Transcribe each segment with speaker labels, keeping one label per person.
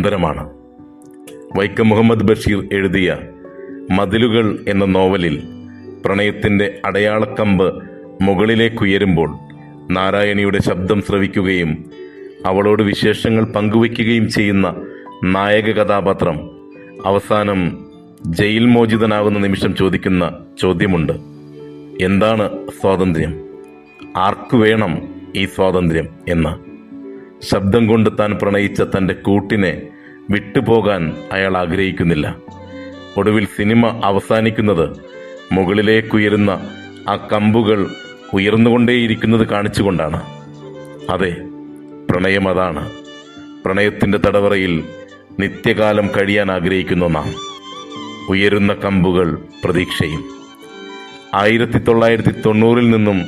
Speaker 1: സുന്ദരമാണ് വൈക്കം മുഹമ്മദ് ബഷീർ എഴുതിയ മതിലുകൾ എന്ന നോവലിൽ പ്രണയത്തിന്റെ അടയാളക്കമ്പ് മുകളിലേക്കുയരുമ്പോൾ നാരായണിയുടെ ശബ്ദം ശ്രവിക്കുകയും അവളോട് വിശേഷങ്ങൾ പങ്കുവയ്ക്കുകയും ചെയ്യുന്ന നായക കഥാപാത്രം അവസാനം ജയിൽ മോചിതനാകുന്ന നിമിഷം ചോദിക്കുന്ന ചോദ്യമുണ്ട്. എന്താണ് സ്വാതന്ത്ര്യം? ആർക്കു വേണം ഈ സ്വാതന്ത്ര്യം എന്ന്? ശബ്ദം കൊണ്ട് താൻ പ്രണയിച്ച തന്റെ കൂട്ടിനെ വിട്ടുപോകാൻ അയാൾ ആഗ്രഹിക്കുന്നില്ല. ഒടുവിൽ സിനിമ അവസാനിക്കുന്നത് മുകളിലേക്കുയരുന്ന ആ കമ്പുകൾ ഉയർന്നുകൊണ്ടേയിരിക്കുന്നത് കാണിച്ചുകൊണ്ടാണ്. അതെ പ്രണയം അതാണ്. പ്രണയത്തിന്റെ തടവറയിൽ നിത്യകാലം കഴിയാൻ ആഗ്രഹിക്കുന്ന നാം. ഉയരുന്ന കമ്പുകൾ പ്രതീക്ഷയും. ആയിരത്തി തൊള്ളായിരത്തി തൊണ്ണൂറിൽ നിന്നും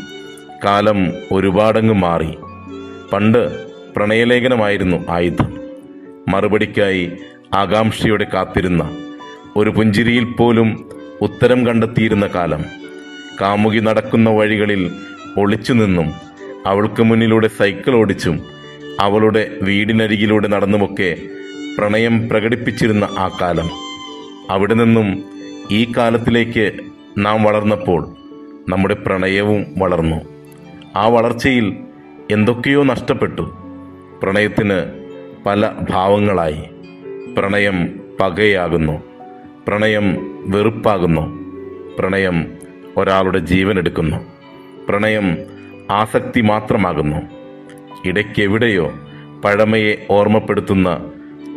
Speaker 1: കാലം ഒരുപാടങ്ങ് മാറി. പണ്ട് പ്രണയലേഖനമായിരുന്നു ആയുധം. മറുപടിക്കായി ആകാംക്ഷയോടെ കാത്തിരുന്ന ഒരു പുഞ്ചിരിയിൽ പോലും ഉത്തരം കണ്ടെത്തിയിരുന്ന കാലം. കാമുകി നടക്കുന്ന വഴികളിൽ ഒളിച്ചു നിന്നും അവൾക്ക് മുന്നിലൂടെ സൈക്കിൾ ഓടിച്ചും അവളുടെ വീടിനരികിലൂടെ നടന്നുമൊക്കെ പ്രണയം പ്രകടിപ്പിച്ചിരുന്ന ആ കാലം. അവിടെ നിന്നും ഈ കാലത്തിലേക്ക് നാം വളർന്നപ്പോൾ നമ്മുടെ പ്രണയവും വളർന്നു. ആ വളർച്ചയിൽ എന്തൊക്കെയോ നഷ്ടപ്പെട്ടു. പ്രണയത്തിന് പല ഭാവങ്ങളായി. പ്രണയം പകയാകുന്നു. പ്രണയം വെറുപ്പാകുന്നു. പ്രണയം ഒരാളുടെ ജീവൻ എടുക്കുന്നു. പ്രണയം ആസക്തി മാത്രമാകുന്നു. ഇടയ്ക്കെവിടെയോ പഴമയെ ഓർമ്മപ്പെടുത്തുന്ന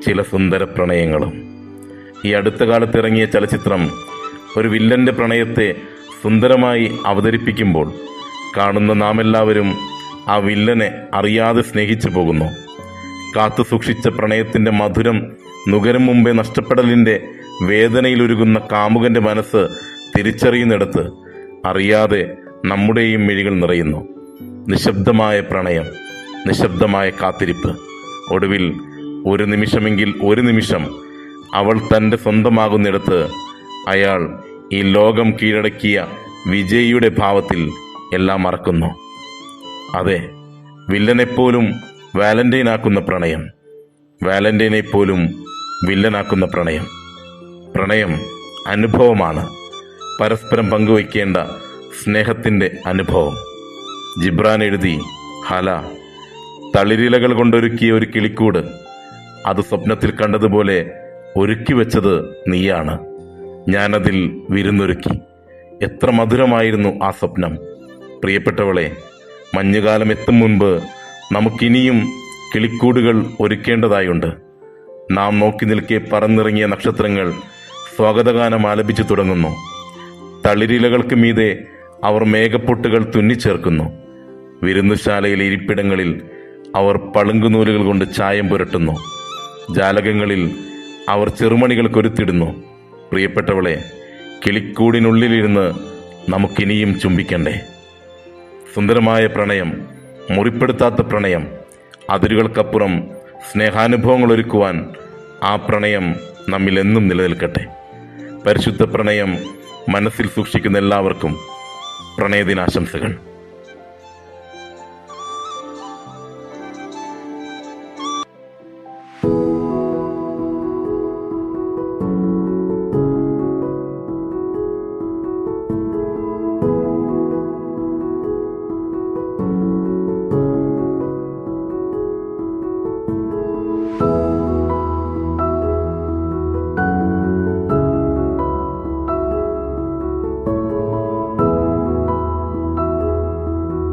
Speaker 1: ചില സുന്ദര പ്രണയങ്ങളും. ഈ അടുത്ത കാലത്ത് ഇറങ്ങിയ ചലച്ചിത്രം ഒരു വില്ലന്റെ പ്രണയത്തെ സുന്ദരമായി അവതരിപ്പിക്കുമ്പോൾ കാണുന്ന നാമെല്ലാവരും ആ വില്ലനെ അറിയാതെ സ്നേഹിച്ചു പോകുന്നു. കാത്തു സൂക്ഷിച്ച മധുരം നുകരം മുമ്പേ നഷ്ടപ്പെടലിന്റെ വേദനയിലൊരുകുന്ന കാമുകന്റെ മനസ്സ് തിരിച്ചറിയുന്നിടത്ത് അറിയാതെ നമ്മുടെയും മിഴികൾ നിറയുന്നു. നിശബ്ദമായ പ്രണയം നിശബ്ദമായ കാത്തിരിപ്പ്. ഒടുവിൽ ഒരു നിമിഷമെങ്കിൽ ഒരു നിമിഷം അവൾ തന്റെ സ്വന്തമാകുന്നിടത്ത് അയാൾ ഈ ലോകം കീഴടക്കിയ വിജയിയുടെ ഭാവത്തിൽ എല്ലാം മറക്കുന്നു. അതെ വില്ലനെപ്പോലും വാലന്റൈനാക്കുന്ന പ്രണയം. വാലന്റൈനെ പോലും വില്ലനാക്കുന്ന പ്രണയം. പ്രണയം അനുഭവമാണ്. പരസ്പരം പങ്കുവയ്ക്കേണ്ട സ്നേഹത്തിന്റെ അനുഭവം. ജിബ്രാൻ എഴുതി ഹല തളിരിലകൾ കൊണ്ടൊരുക്കിയ ഒരു കിളിക്കൂട് അത് സ്വപ്നത്തിൽ കണ്ടതുപോലെ ഒരുക്കി വെച്ചത് നീയാണ്. ഞാനതിൽ വിരുന്നൊരുക്കി. എത്ര മധുരമായിരുന്നു ആ സ്വപ്നം. പ്രിയപ്പെട്ടവളെ മഞ്ഞുകാലം എത്തും മുൻപ് നമുക്കിനിയും കിളിക്കൂടുകൾ ഒരുക്കേണ്ടതായുണ്ട്. നാം നോക്കി നിൽക്കെ പറന്നിറങ്ങിയ നക്ഷത്രങ്ങൾ സ്വാഗതഗാനം ആലപിച്ചു തുടങ്ങുന്നു. തളിരിലകൾക്ക് മീതെ അവർ മേഘപ്പൊട്ടുകൾ തുന്നിച്ചേർക്കുന്നു. വിരുന്നുശാലയിലെ ഇരിപ്പിടങ്ങളിൽ അവർ പളുങ്കുനൂലുകൾ കൊണ്ട് ചായം പുരട്ടുന്നു. ജാലകങ്ങളിൽ അവർ ചെറുമണികൾ കൊരുത്തിടുന്നു. പ്രിയപ്പെട്ടവളെ കിളിക്കൂടിനുള്ളിലിരുന്ന് നമുക്കിനിയും ചുംബിക്കണ്ടേ? സുന്ദരമായ പ്രണയം മുറിപ്പെടുത്താത്ത പ്രണയം. അതിരുകൾക്കപ്പുറം സ്നേഹാനുഭവങ്ങൾ ഒരുക്കുവാൻ ആ പ്രണയം നമ്മിൽ എന്നും നിലനിൽക്കട്ടെ. പരിശുദ്ധ പ്രണയം മനസ്സിൽ സൂക്ഷിക്കുന്ന എല്ലാവർക്കും പ്രണയദിനാശംസകൾ.